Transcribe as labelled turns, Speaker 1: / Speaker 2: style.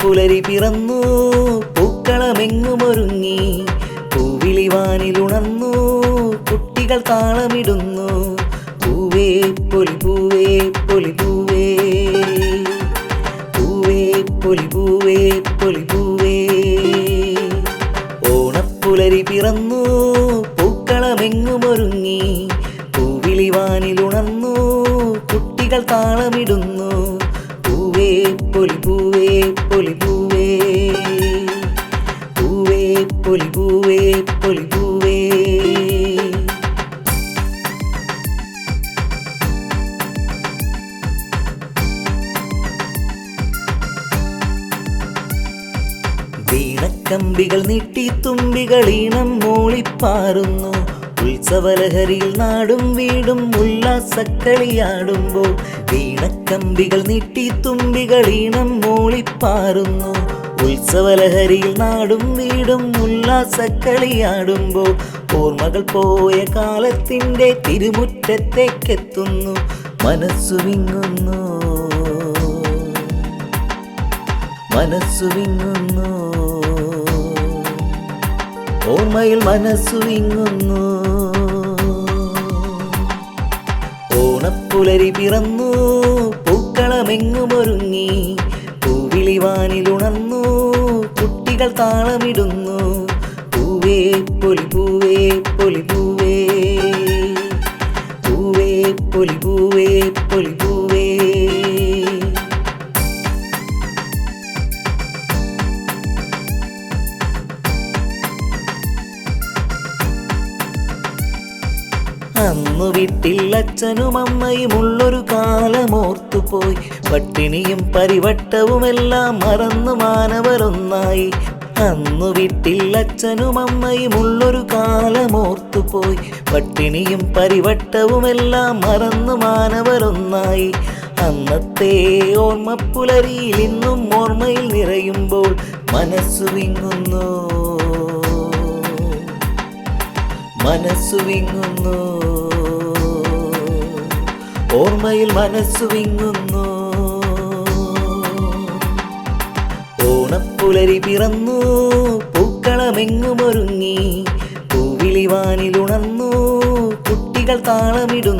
Speaker 1: ഓണപ്പുലരി പിറന്നു പൂക്കളമെങ്ങും പൂക്കളമെങ്ങുമൊരുങ്ങി പൂവിളിവാനിലുണർന്നു കുട്ടികൾ താളമിടുന്നു. പൂവേ പൊലി പൂവേ പൊലി പൂവേ. പൂവേ പൊലി പൂവേ പൊലി പൂവേ. ഓണപ്പുലരി പിറന്നു പൂക്കളമെങ്ങും പൂക്കളമെങ്ങുമൊരുങ്ങി പൂവിളിവാനിലുണർന്നു കുട്ടികൾ താളമിടുന്നു. പൂവേ പൊലി പൂവേ വീണക്കമ്പികൾ നീട്ടി തുമ്പികൾ ഈണം മൂളിപ്പാറുന്നു. ഉത്സവലഹരിയിൽ നാടും വീടും ഉല്ലാസക്കളിയാടുമ്പോൾ വീണക്കമ്പികൾ നീട്ടി തുമ്പികൾ ഈണം മൂളിപ്പാറുന്നു. ഉത്സവലഹരിയിൽ നാടും വീടും ഉല്ലാസക്കളിയാടുമ്പോൾ ഓർമ്മകൾ പോയ കാലത്തിന്റെ തിരുമുറ്റത്തേക്കെത്തുന്നു. മനസ്സു വിങ്ങുന്നു മനസ്സു വിങ്ങുന്നു ഓർമ്മയിൽ മനസ്സു വിങ്ങുന്നു ഓണപ്പുലരി പിറന്നു പൂക്കളമെങ്ങും പൂക്കളമെങ്ങുമൊരുങ്ങി പൂവിളിവാനിലുണർന്നു കുട്ടികൾ താളമിടുന്നു. പൂവേ പൊലി പൂവേ പൊലി പൂവേ. പൂവേ പൊലി അന്നു വീട്ടിൽ അച്ഛനും അമ്മയും ഉള്ളൊരു കാലമോർത്തുപോയി. പട്ടിണിയും പരിവട്ടവുമെല്ലാം മറന്നു മാനവരൊന്നായി. അന്നു വീട്ടിൽ അച്ഛനും അമ്മയും ഉള്ളൊരു കാലമോർത്തുപോയി. പട്ടിണിയും പരിവട്ടവുമെല്ലാം മറന്നു മാനവരൊന്നായി. അന്നത്തെ ഓർമ്മപ്പുലരിയിൽ ഇന്നും ഓർമ്മയിൽ നിറയുമ്പോൾ മനസ്സു വിങ്ങുന്നു. മനസ്സു വിങ്ങുന്നു ഓർമ്മയിൽ മനസ്സു വിങ്ങുന്നു ഓണപ്പുലരി പിറന്നു പൂക്കളമെങ്ങുമൊരുങ്ങി. പൂവിളിവാനിലുണർന്നു കുട്ടികൾ താളമിടുന്നു.